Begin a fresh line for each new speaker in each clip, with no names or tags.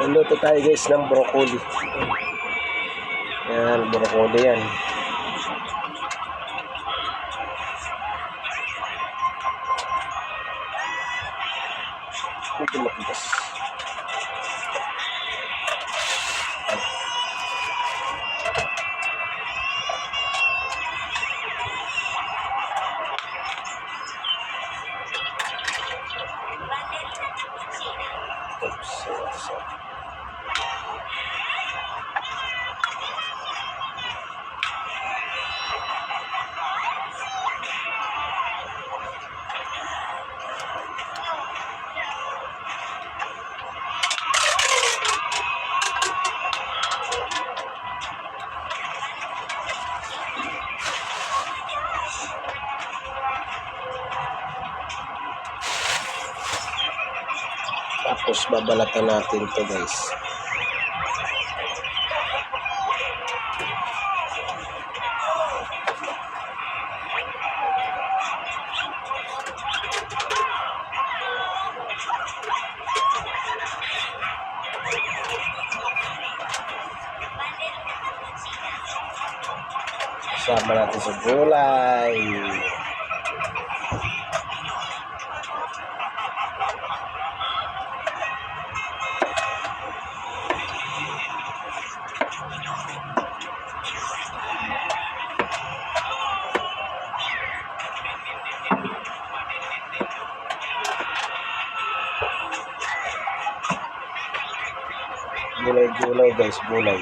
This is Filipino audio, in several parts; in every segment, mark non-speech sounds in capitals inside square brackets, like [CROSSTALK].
Nandito tayo guys ng broccoli. Yan, broccoli yan. Medyo matigas. Tapos babalatan natin to guys. Sama natin sa gulay. Gulay-gulay guys, gulay.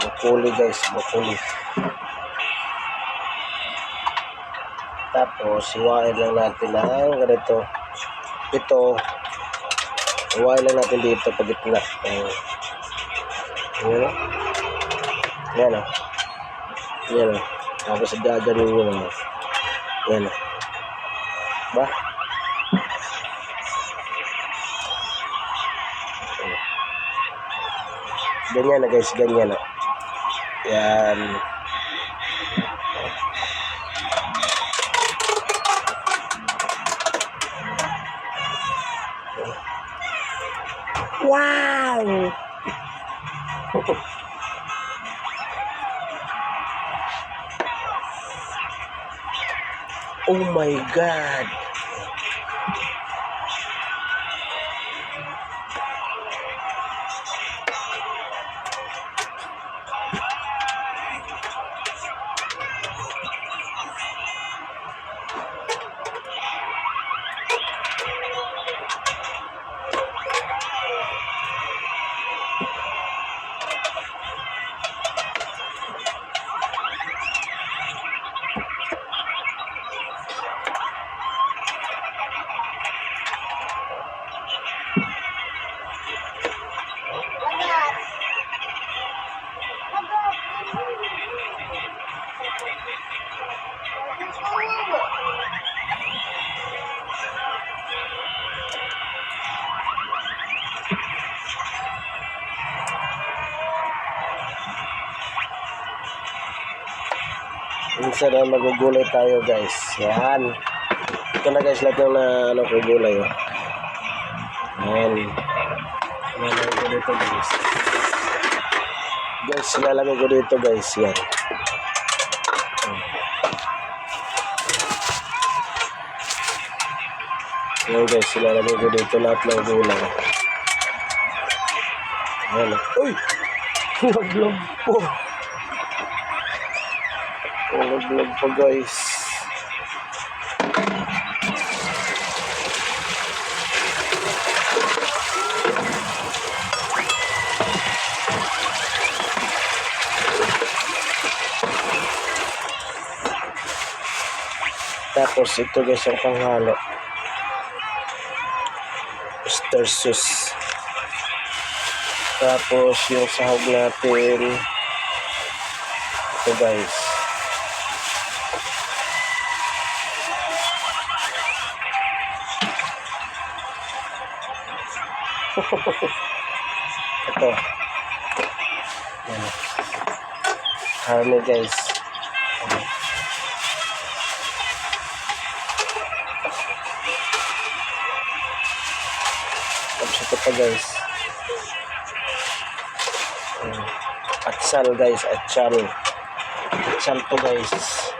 Broccoli guys, broccoli. Tapos, iwain lang natin ang ganito. Ito, iwain lang natin dito pag gitna. Ayan. Ayan o. Ayan o. Ayan o. Tapos, gaganin nyo naman. Ba? Ganyan na guys, ganyan na. Yan. Wow! oh my God! Minsan na magugulay tayo guys. Yan. Ito na guys lahat ng na, ano ko gulay. Oh. Yan. Lalagay ko dito guys. Guys, lalagay ko dito guys. Yan. Yan guys, ilalagay ko dito lahat ng gulay. Yan. Uy! [LAUGHS] Naglag po. Oh, naglag pa guys. Tapos ito guys ang panghalo. Oyster sauce. Tapos yung sahog natin. Ito guys. ito. Yan guys. Yan. tapos ito pa guys. Yan. atsal guys. Atsal. Atsal to guys.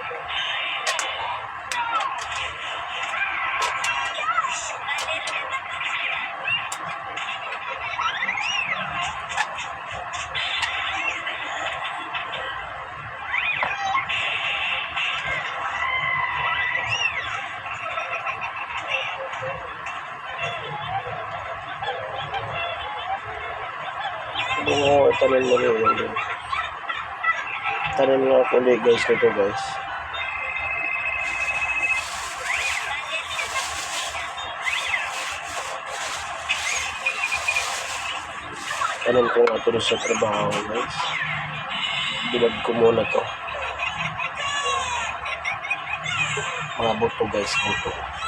Tanin mo rin yun. Tanin mo ako ulit guys nito guys. Tanin ko nga ito sa trabaho guys. Bilad ko muna to. Mga buto guys, buto. Guys,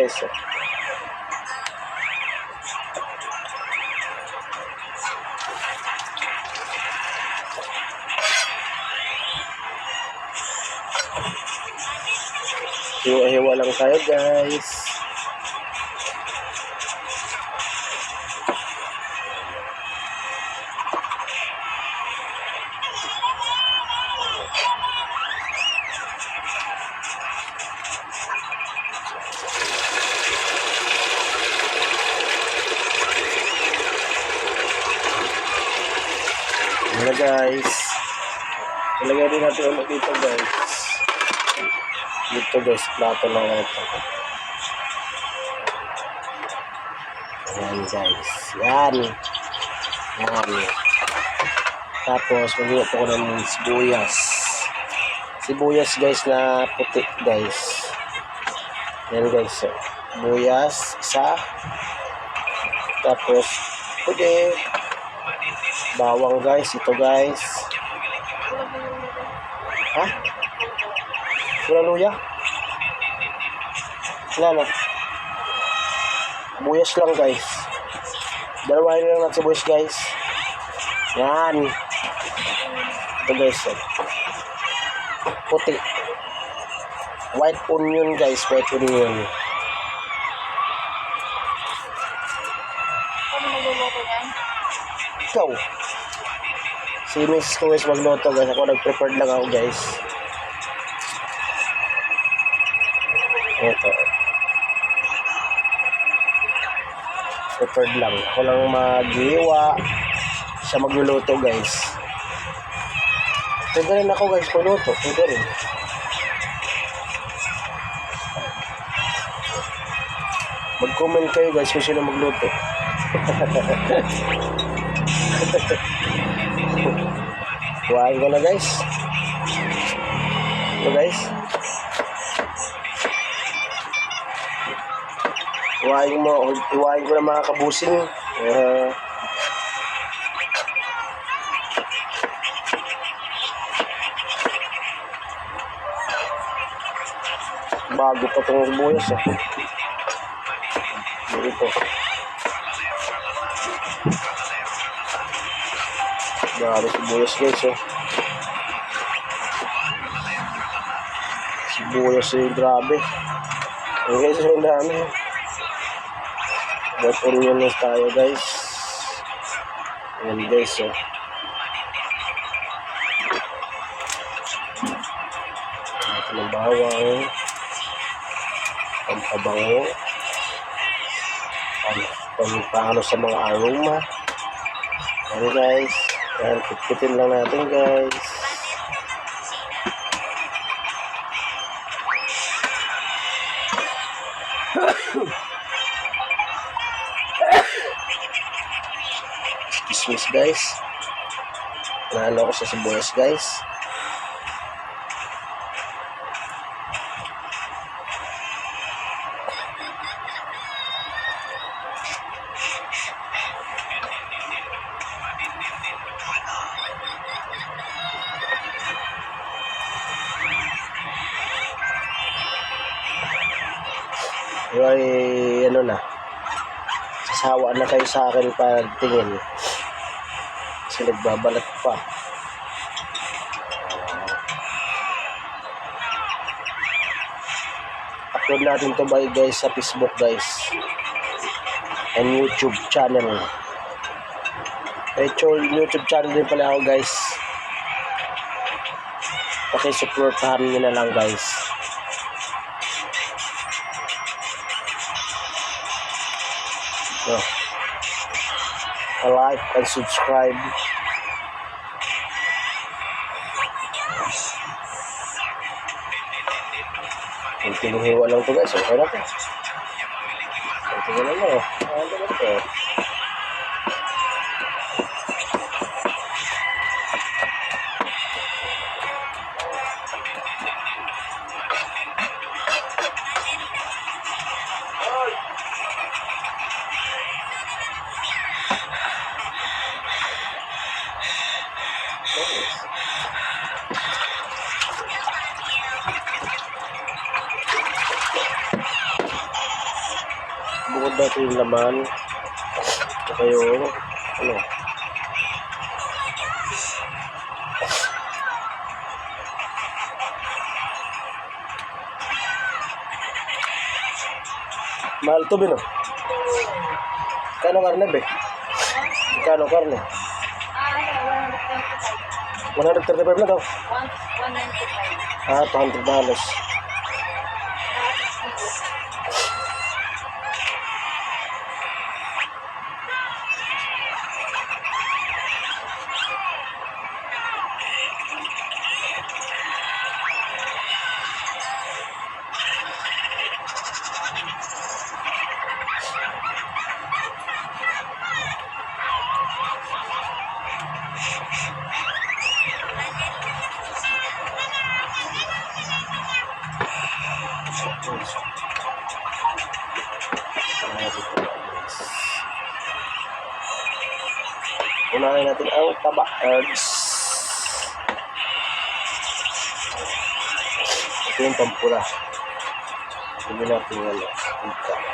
oh. Hiwa-hiwa lang tayo guys. Dito guys, plato lang ito. Ayan guys. Yan. Yan. Tapos, po ko ng sibuyas. Sibuyas guys na puti guys. Yan guys. So, sibuyas, isa. Tapos, puti. Bawang guys, ito guys. Ha? Wala luya? Wala na. Buyas lang guys. Dalawahin lang natin buyas guys. Yan. Ito guys. Puti. White onion guys. White onion. Ikaw. Si Mrs. guys magluto guys. Ako nag-prepared lang ako guys. Ito. Prepared lang. Ako lang maghiwa. Siya magluluto guys. Pwede rin ako guys magluto. Pwede rin. Mag-comment kayo guys kung sino magluto. [LAUGHS] Kuhain ko na guys. Ito guys. Kuhain mo, kuhain ko na mga kabusing. Uh, bago pa itong sibuyas eh. Dito. Grabe sibuyas guys oh. Sibuyas eh, grabe. Ang guys, ang dami. Got onions tayo guys. Ayan guys oh. Ito ng bawang. Pampabango. Pang, pampano sa mga aroma. Ayan guys. Ayan, pitpitin lang natin guys. Guys. Naano ko sa sibuyas guys. ay ano na sasawa na kayo sa akin pagtingin kasi nagbabalat pa. upload natin to by guys sa Facebook guys. And YouTube channel. May YouTube channel din pala ako guys. Pakisuportahan nyo na lang guys. So, like and subscribe Kunting hiwa lang to guys. Okay na to. Kunting na lang oh. To? Natin yung laman. Saka yung ano. Mahal to bino. Kano karne be? Kano karne?
Ah, ano,
135
125.
na daw.
195.
Ah, 200 dollars. Unahin natin ang taba herbs. Ito yung pampura. Hindi natin ano. Ika.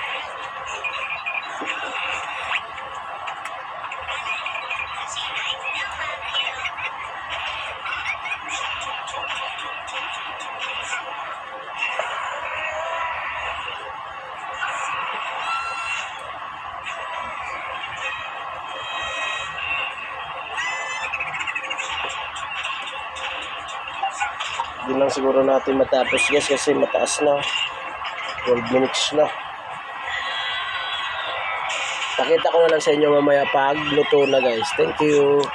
Lang siguro natin matapos guys kasi mataas na. 12 minutes na. Pakita ko na lang sa inyo mamaya pag luto na guys. Thank you.